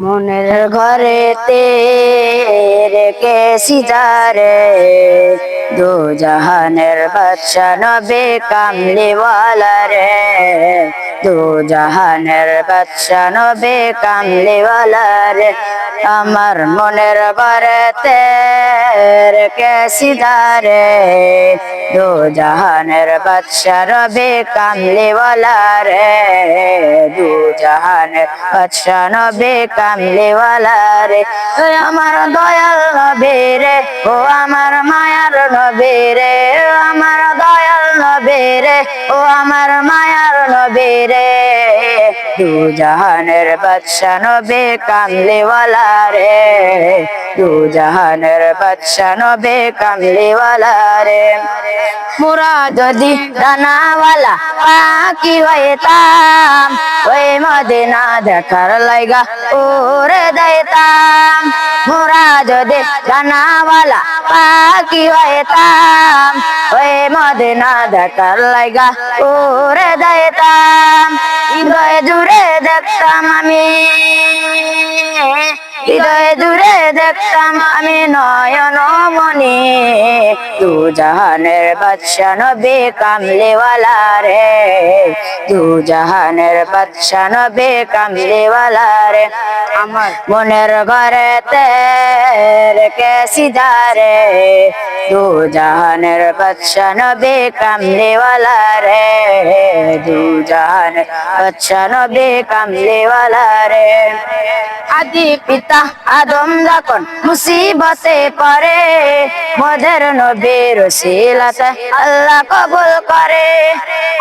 মনের ঘরেতে রেখে সিজারে দু জাহানের বাদশা নবে কামলিওয়ালা রে জাহানের বাদশা নবে কামলিওয়ালা রে আমার মনের ঘরেতে রেখে সিজারে দু জাহানের বাদশা রবে কামলিওয়ালা রে দু জাহানের বাদশা নবে কামলিওয়ালা রে আমার দয়াল নবে রে ও আমার মায়ার নবে রে আমার মায়ার নবীরে দু জাহানের বাদশা নবী কামলিওয়ালা রে। দু জাহানের বাদশা নবে কামলিওয়ালা রে মোরা যদি ডানাওয়ালা পাখি হইতাম ওই মদিনা দেখার লাইগা ওরে যাইতাম মোরা যদি ডানাওয়ালা পাখি হইতাম ওই মদিনা দেখার লাইগা ওরে যাইতাম হৃদয় জুড়ে দেখতাম আমি হৃদয় দূরে দেখতাম আমি নয়ন মনি তু জাহানের বাদশা নবে কামলেওয়ালা রে। তু জাহানের বাদশা নবে কামলেওয়ালা রে। আমার মনের ঘরে রেখে সিধারে দু জাহানের বাদশা নবে কামলেওয়ালা রে। দু জাহানের বাদশা নবে কামলেওয়ালা রে। আদি পিতা আদম যখন মুসিবতে পড়ে মদের নবীর শিলাতে আল্লাহ কবুল করে।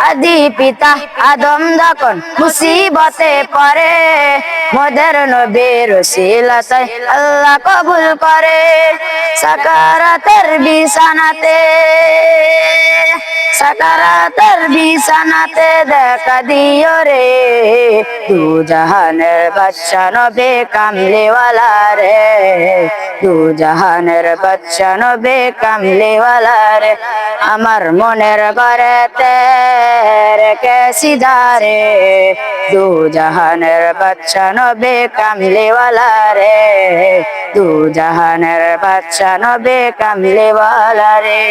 আদি পিতা আদম যখন মুসিবতে পড়ে, মদের নবীর শিলাতে আল্লাহ কবুল করে। সাকারাতের বিছানাতে সাকারাতের বিছানাতে দেখা দিও রে। তু জাহানের বাদশা নবে কামলেওয়ালা রে। তু জাহানের বাদশা নবে কামলেওয়ালা রে আমার মনের ঘরে রেখে সিধারে। দু জাহানের বাদশা নবে কামলেওয়ালা রে দু জাহানের বাচ্চা নবে কামলেওয়ালা রে